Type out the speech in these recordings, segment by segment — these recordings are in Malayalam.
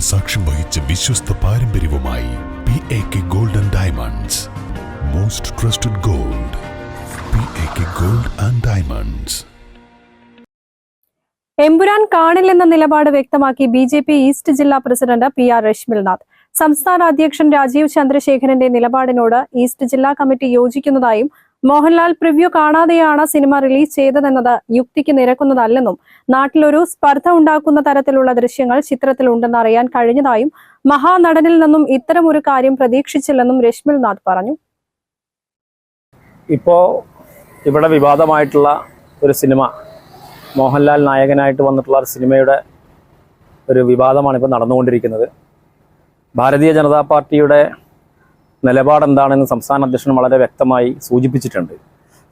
സാക്ഷ്യം വഹിച്ച വിശ്വസ്ത പാരമ്പര്യവുമായി P A K gold and diamonds most trusted gold P A K gold and diamonds Empuraan കാണില്ലെന്ന നിലപാട് വ്യക്തമാക്കി ബി ജെ പി ഈസ്റ്റ് ജില്ലാ പ്രസിഡന്റ് പി ആർ രശ്മിൽനാഥ്. സംസ്ഥാന അധ്യക്ഷൻ രാജീവ് ചന്ദ്രശേഖരന്റെ നിലപാടിനോട് ഈസ്റ്റ് ജില്ലാ കമ്മിറ്റി യോജിക്കുന്നതായും മോഹൻലാൽ പ്രിവ്യൂ കാണാതെയാണ് സിനിമ റിലീസ് ചെയ്തതെന്നത് യുക്തിക്ക് നിരക്കുന്നതല്ലെന്നും നാട്ടിലൊരു സ്പർദ്ധ ഉണ്ടാക്കുന്ന തരത്തിലുള്ള ദൃശ്യങ്ങൾ ചിത്രത്തിലുണ്ടെന്ന് അറിയാൻ കഴിഞ്ഞതായും മഹാനടനിൽ നിന്നും ഇത്തരം ഒരു കാര്യം പ്രതീക്ഷിച്ചില്ലെന്നും രശ്മിൽ നാഥ് പറഞ്ഞു. ഇപ്പോ ഇവിടെ വിവാദമായിട്ടുള്ള ഒരു സിനിമ മോഹൻലാൽ നായകനായിട്ട് വന്നിട്ടുള്ള ഒരു സിനിമയുടെ ഒരു വിവാദമാണ് ഇപ്പോൾ നടന്നുകൊണ്ടിരിക്കുന്നത്. ഭാരതീയ ജനതാ പാർട്ടിയുടെ നിലപാട് എന്താണെന്ന് സംസ്ഥാന അധ്യക്ഷൻ വളരെ വ്യക്തമായി സൂചിപ്പിച്ചിട്ടുണ്ട്.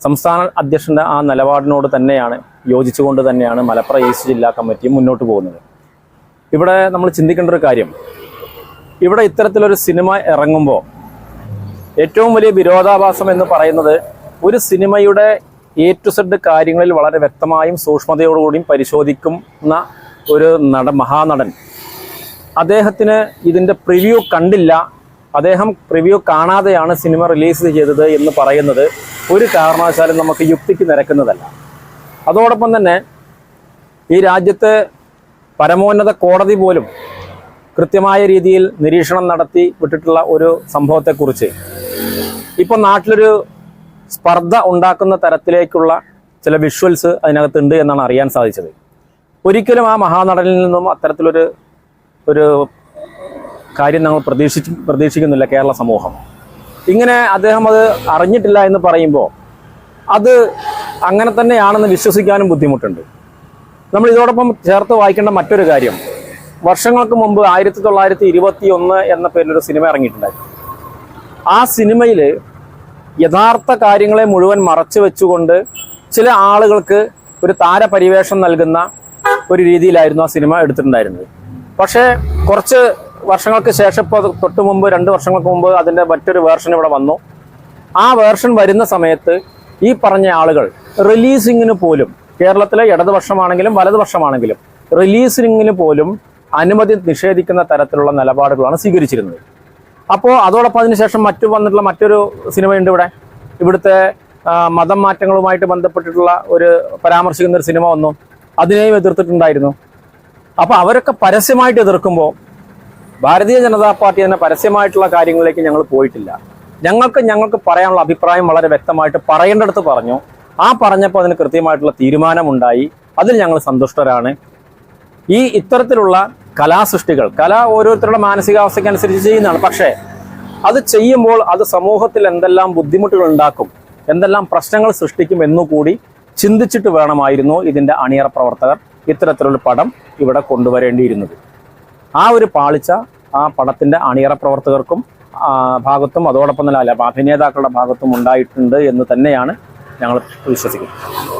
സംസ്ഥാന അധ്യക്ഷന്റെ ആ നിലപാടിനോട് തന്നെയാണ് യോജിച്ചുകൊണ്ട് തന്നെയാണ് മലപ്പുറം ഈസ്റ്റ് ജില്ലാ കമ്മിറ്റിയും മുന്നോട്ട് പോകുന്നത്. ഇവിടെ നമ്മൾ ചിന്തിക്കേണ്ട ഒരു കാര്യം. ഇവിടെ ഇത്തരത്തിലൊരു സിനിമ ഇറങ്ങുമ്പോൾ ഏറ്റവും വലിയ വിരോധാഭാസം എന്ന് പറയുന്നത് ഒരു സിനിമയുടെ എ ടു സെഡ് കാര്യങ്ങളിൽ വളരെ വ്യക്തമായും സൂക്ഷ്മതയോടുകൂടിയും പരിശോധിക്കുന്ന ഒരു നട മഹാനടൻ. അദ്ദേഹത്തിന് ഇതിന്റെ പ്രിവ്യൂ കണ്ടില്ല. അദ്ദേഹം പ്രിവ്യൂ കാണാതെയാണ് സിനിമ റിലീസ് ചെയ്തത് എന്ന് പറയുന്നത് ഒരു കാരണവശാലും നമുക്ക് യുക്തിക്ക് നിരക്കുന്നതല്ല. അതോടൊപ്പം തന്നെ ഈ രാജ്യത്തെ പരമോന്നത കോടതി പോലും കൃത്യമായ രീതിയിൽ നിരീക്ഷണം നടത്തി വിട്ടിട്ടുള്ള ഒരു സംഭവത്തെക്കുറിച്ച് ഇപ്പം നാട്ടിലൊരു സ്പർദ്ധ ഉണ്ടാക്കുന്ന തരത്തിലേക്കുള്ള ചില വിഷ്വൽസ് അതിനകത്തുണ്ട് എന്നാണ് അറിയാൻ സാധിച്ചത്. ഒരിക്കലും ആ മഹാനടനിൽ നിന്നും അത്തരത്തിലൊരു ഒരു കാര്യം നമ്മൾ പ്രതീക്ഷിച്ച് പ്രതീക്ഷിക്കുന്നില്ല കേരള സമൂഹം. ഇങ്ങനെ അദ്ദേഹം അത് അറിഞ്ഞിട്ടില്ല എന്ന് പറയുമ്പോൾ അത് അങ്ങനെ തന്നെയാണെന്ന് വിശ്വസിക്കാനും ബുദ്ധിമുട്ടുണ്ട്. നമ്മൾ ഇതോടൊപ്പം ചേർത്ത് വായിക്കേണ്ട മറ്റൊരു കാര്യം വർഷങ്ങൾക്ക് മുമ്പ് ആയിരത്തി തൊള്ളായിരത്തി ഇരുപത്തി ഒന്ന് എന്ന പേരിലൊരു സിനിമ ഇറങ്ങിയിട്ടുണ്ടായിരുന്നു. ആ സിനിമയിൽ യഥാർത്ഥ കാര്യങ്ങളെ മുഴുവൻ മറച്ചു വെച്ചുകൊണ്ട് ചില ആളുകൾക്ക് ഒരു താരപരിവേഷം നൽകുന്ന ഒരു രീതിയിലായിരുന്നു ആ സിനിമ എടുത്തിട്ടുണ്ടായിരുന്നത്. പക്ഷേ കുറച്ച് വർഷങ്ങൾക്ക് ശേഷം ഇപ്പോൾ തൊട്ട് മുമ്പ് രണ്ട് വർഷങ്ങൾക്ക് മുമ്പ് അതിന്റെ മറ്റൊരു വേർഷൻ ഇവിടെ വന്നു. ആ വേർഷൻ വരുന്ന സമയത്ത് ഈ പറഞ്ഞ ആളുകൾ റിലീസിങ്ങിന് പോലും കേരളത്തിലെ ഇടതുപക്ഷമാണെങ്കിലും വലതുപക്ഷമാണെങ്കിലും റിലീസിങ്ങിന് പോലും അനുമതി നിഷേധിക്കുന്ന തരത്തിലുള്ള നിലപാടുകളാണ് സ്വീകരിച്ചിരുന്നത്. അപ്പോൾ അതോടൊപ്പം അതിനുശേഷം മറ്റു വന്നിട്ടുള്ള മറ്റൊരു സിനിമയുണ്ട് ഇവിടെ. ഇവിടുത്തെ മതം മാറ്റങ്ങളുമായിട്ട് ബന്ധപ്പെട്ടിട്ടുള്ള ഒരു പരാമർശിക്കുന്ന ഒരു സിനിമ വന്നു. അതിനെയും എതിർത്തിട്ടുണ്ടായിരുന്നു. അപ്പോൾ അവരൊക്കെ പരസ്യമായിട്ട് എതിർക്കുമ്പോൾ ഭാരതീയ ജനതാ പാർട്ടി തന്നെ പരസ്യമായിട്ടുള്ള കാര്യങ്ങളിലേക്ക് ഞങ്ങൾ പോയിട്ടില്ല. ഞങ്ങൾക്ക് ഞങ്ങൾക്ക് പറയാനുള്ള അഭിപ്രായം വളരെ വ്യക്തമായിട്ട് പറയേണ്ടടുത്ത് പറഞ്ഞു. ആ പറഞ്ഞപ്പോൾ അതിന് കൃത്യമായിട്ടുള്ള തീരുമാനമുണ്ടായി. അതിൽ ഞങ്ങൾ സന്തുഷ്ടരാണ്. ഈ ഇത്തരത്തിലുള്ള കലാസൃഷ്ടികൾ കല ഓരോരുത്തരുടെ മാനസികാവസ്ഥയ്ക്കനുസരിച്ച് ചെയ്യുന്നതാണ്. പക്ഷേ അത് ചെയ്യുമ്പോൾ അത് സമൂഹത്തിൽ എന്തെല്ലാം ബുദ്ധിമുട്ടുകൾ ഉണ്ടാക്കും എന്തെല്ലാം പ്രശ്നങ്ങൾ സൃഷ്ടിക്കും എന്നുകൂടി ചിന്തിച്ചിട്ട് വേണമായിരുന്നു ഇതിന്റെ അണിയറ പ്രവർത്തകർ ഇത്തരത്തിലുള്ള പടം ഇവിടെ കൊണ്ടുവരേണ്ടിയിരുന്നത്. ആ ഒരു പാളിച്ച ആ പടത്തിന്റെ അണിയറ പ്രവർത്തകർക്കും ഭാഗത്തും അതോടൊപ്പം തന്നെ അല്ല അഭിനേതാക്കളുടെ ഭാഗത്തും ഉണ്ടായിട്ടുണ്ട് എന്ന് തന്നെയാണ് ഞങ്ങൾ വിശ്വസിക്കുന്നത്.